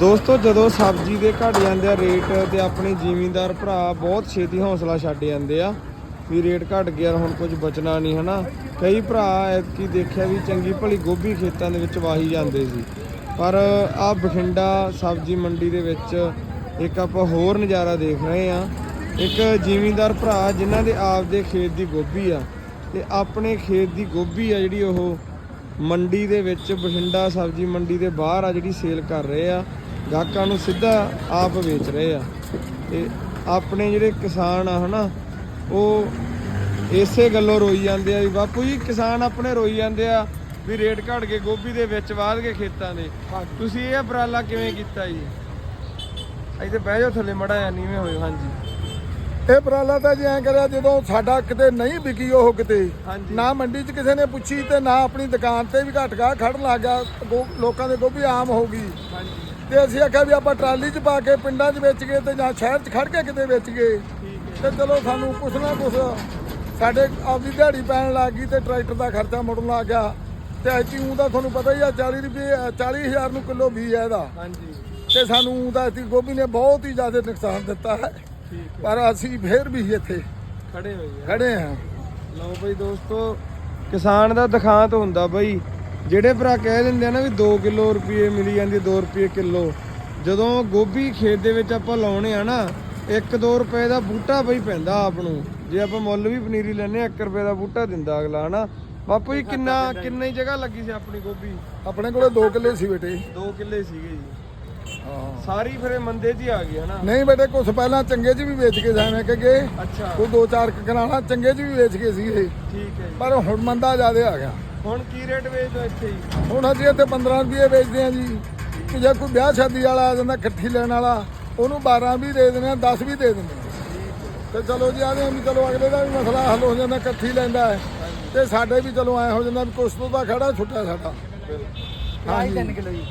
ਦੋਸਤੋ, ਜਦੋਂ ਸਬਜ਼ੀ ਦੇ ਘਟ ਜਾਂਦੇ ਆ ਰੇਟ ਤੇ ਆਪਣੇ ਜ਼ਿਮੀਂਦਾਰ ਭਰਾ ਬਹੁਤ ਛੇਤੀ ਹੌਸਲਾ ਛੱਡ ਜਾਂਦੇ ਆ ਵੀ ਰੇਟ ਘਟ ਗਿਆ, ਹੁਣ ਕੁਝ ਬਚਣਾ ਨਹੀਂ, ਹਨਾ? ਕਈ ਭਰਾ ਐਤਕੀ ਦੇਖਿਆ ਵੀ ਚੰਗੀ ਭਲੀ ਗੋਭੀ ਖੇਤਾਂ ਦੇ ਵਿੱਚ ਵਾਹੀ ਜਾਂਦੇ ਸੀ। ਪਰ ਆ ਬਠਿੰਡਾ ਸਬਜ਼ੀ ਮੰਡੀ ਦੇ ਵਿੱਚ ਇੱਕ ਆਪਾਂ ਹੋਰ ਨਜ਼ਾਰਾ ਦੇਖ ਰਹੇ ਆ। ਇੱਕ ਜ਼ਿਮੀਂਦਾਰ ਭਰਾ ਜਿਨ੍ਹਾਂ ਦੇ ਆਪਦੇ ਖੇਤ ਦੀ ਗੋਭੀ ਆ ਤੇ ਆਪਣੇ ਖੇਤ ਦੀ ਗੋਭੀ ਆ ਜਿਹੜੀ ਉਹ ਮੰਡੀ ਦੇ ਵਿੱਚ, ਬਠਿੰਡਾ ਸਬਜ਼ੀ ਮੰਡੀ ਦੇ ਬਾਹਰ ਆ ਜਿਹੜੀ ਸੇਲ ਕਰ ਰਹੇ ਆ। ਗਾਹਕਾਂ ਨੂੰ ਸਿੱਧਾ ਆਪ ਵੇਚ ਰਹੇ ਆ। ਤੇ ਆਪਣੇ ਜਿਹੜੇ ਕਿਸਾਨ ਆ ਹਨਾ ਉਹ ਇਸੇ ਗੱਲੋਂ ਰੋਈ ਜਾਂਦੇ ਆ ਵੀ ਬਾਪੂ ਜੀ ਕਿਸਾਨ ਆਪਣੇ ਰੋਈ ਜਾਂਦੇ ਆ ਵੀ ਰੇਟ ਘਟ ਕੇ ਗੋਭੀ ਦੇ ਵਿੱਚ ਵਾਧ ਕੇ ਖੇਤਾਂ ਦੇ। ਤੁਸੀਂ ਇਹ ਉਪਰਾਲਾ ਕਿਵੇਂ ਕੀਤਾ ਜੀ? ਇੱਥੇ ਬਹਿ ਜਾਓ ਥੱਲੇ ਮੜਾ ਜਾਂ ਨੀਵੇਂ ਹੋਇਓ ਹਾਂਜੀ। ਇਹ ਉਪਰਾਲਾ ਤਾਂ ਜੀ ਐਂ ਕਰਿਆ ਜਦੋਂ ਸਾਡਾ ਕਿਤੇ ਨਹੀਂ ਵਿਕੀ ਉਹ ਕਿਤੇ। ਨਾ ਮੰਡੀ 'ਚ ਕਿਸੇ ਨੇ ਪੁੱਛੀ ਤੇ ਨਾ ਆਪਣੀ ਦੁਕਾਨ ਤੇ ਵੀ ਘਟ ਗਾ ਖੜਨ ਲੱਗ ਗਿਆ ਲੋਕਾਂ ਦੇ ਗੋਭੀ ਆਮ ਹੋ ਗਈ। ਹਾਂਜੀ। ਤੇ ਅਸੀਂ ਆਖਿਆ ਵੀ ਆਪਾਂ ਟਰਾਲੀ 'ਚ ਪਾ ਕੇ ਪਿੰਡਾਂ 'ਚ ਵੇਚ ਗਏ ਤੇ ਜਾਂ ਸ਼ਹਿਰ 'ਚ ਖੜ ਕੇ ਕਿਤੇ ਵੇਚ ਗਏ। ਠੀਕ ਹੈ। ਤੇ ਚਲੋ ਸਾਨੂੰ ਕੁਛ ਨਾ ਕੁਛ ਸਾਡੇ ਆਪਦੀ ਦਿਹਾੜੀ ਪੈਣ ਲੱਗ ਗਈ ਤੇ ਟਰੈਕਟਰ ਦਾ ਖਰਚਾ ਮੁੜਨ ਲੱਗ ਗਿਆ। ਤੇ ਊਂ ਦਾ ਤੁਹਾਨੂੰ ਪਤਾ ਹੀ ਆ 40 ਰੁਪਏ 40000 ਨੂੰ ਕਿਲੋ ਵੀ ਹੈ ਇਹਦਾ। ਹਾਂਜੀ। ਤੇ ਸਾਨੂੰ ਦਾ ਐਤੀ ਗੋਭੀ ਨੇ ਬਹੁਤ ਹੀ ਜ਼ਿਆਦਾ ਨੁਕਸਾਨ ਦਿੱਤਾ ਹੈ। ਪਰ ਅਸੀਂ ਫੇਰ ਵੀ ਇੱਥੇ ਖੜੇ ਹੋਏ ਆ। ਖੜੇ ਹਾਂ। ਲਓ ਬਈ ਦੋਸਤੋ ਕਿਸਾਨ ਦਾ ਦਿਖਾਂਤ ਹੁੰਦਾ ਬਈ ਜਿਹੜੇ ਭਰਾ ਕਹਿ ਦਿੰਦੇ ਆ ਨਾ ਵੀ 2 ਕਿਲੋ ਰੁਪਏ ਮਿਲੀ ਜਾਂਦੀ 2 ਰੁਪਏ ਕਿਲੋ। ਜਦੋਂ ਗੋਭੀ ਖੇਤ ਦੇ ਵਿੱਚ ਆਪਾਂ ਲਾਉਣੇ ਆ ਨਾ 1-2 ਰੁਪਏ ਦਾ ਬੂਟਾ ਬਈ ਪੈਂਦਾ ਆਪ ਨੂੰ। ਜੇ ਆਪਾਂ ਮੁੱਲ ਵੀ ਪਨੀਰੀ ਲੈਨੇ 1 ਰੁਪਏ ਦਾ ਬੂਟਾ ਦਿੰਦਾ ਅਗਲਾ ਹਨਾ? ਬਾਪੂ ਜੀ ਕਿੰਨਾ ਕਿੰਨੀ ਜਗ੍ਹਾ ਲੱਗੀ ਸੀ ਆਪਣੀ ਗੋਭੀ? ਆਪਣੇ ਕੋਲੇ 2 ਕਿੱਲੇ ਸੀ ਬੇਟੇ। 2 ਕਿੱਲੇ ਸੀਗੇ ਜੀ। ਹਾਂ। ਸਾਰੀ ਫਿਰ ਇਹ ਮੰਦੇ 'ਚ ਹੀ ਆ ਗਈ ਹਨਾ ਨਹੀਂ ਬੇਟੇ ਕੁਛ ਪਹਿਲਾਂ ਚੰਗੇ 'ਚ ਵੀ ਵੇਚ ਕੇ ਜਾਣੇ ਕਿ ਗਏ ਅੱਛਾ। ਕੋਈ ਦੋ ਚਾਰ ਕਨਾਲਾਂ ਚੰਗੇ 'ਚ ਵੀ ਵੇਚ ਕੇ ਸੀਗੇ। ਠੀਕ ਹੈ ਜੀ। ਪਰ ਹੁਣ ਮੰਦਾ ਜ਼ਿਆਦਾ ਆ ਗਿਆ। ਹੁਣ ਕੀ ਰੇਟ ਵੇਚਦੇ ਹੋ ਇੱਥੇ ਜੀ? ਹੁਣ ਅਸੀਂ ਇੱਥੇ 15 ਰੁਪਏ ਵੇਚਦੇ ਆ ਜੀ। ਕਿ ਜੇ ਕੋਈ ਵਿਆਹ ਸ਼ਾਦੀ ਵਾਲਾ ਆ ਜਾਂਦਾ ਇਕੱਠੀ ਲੈਣ ਵਾਲਾ ਉਹਨੂੰ 12 ਵੀ ਦੇ ਦਿੰਦੇ ਆ 10 ਵੀ ਦੇ ਦਿੰਦੇ ਆ ਤੇ ਚਲੋ ਜੀ ਆਦੇ ਵੀ ਚਲੋ ਅਗਲੇ ਦਾ ਵੀ ਮਸਲਾ ਹੱਲ ਹੋ ਜਾਂਦਾ ਇਕੱਠੀ ਲੈਂਦਾ ਹੈ। ਤੇ ਸਾਡੇ ਵੀ ਚਲੋ ਐ ਹੋ ਜਾਂਦਾ ਵੀ ਕੁਛ ਤੋਂ ਤਾਂ ਖੜਾ ਛੁੱਟਾ ਸਾਡਾ। ਢਾਈ ਤਿੰਨ ਕਿਲੋ ਜੀ।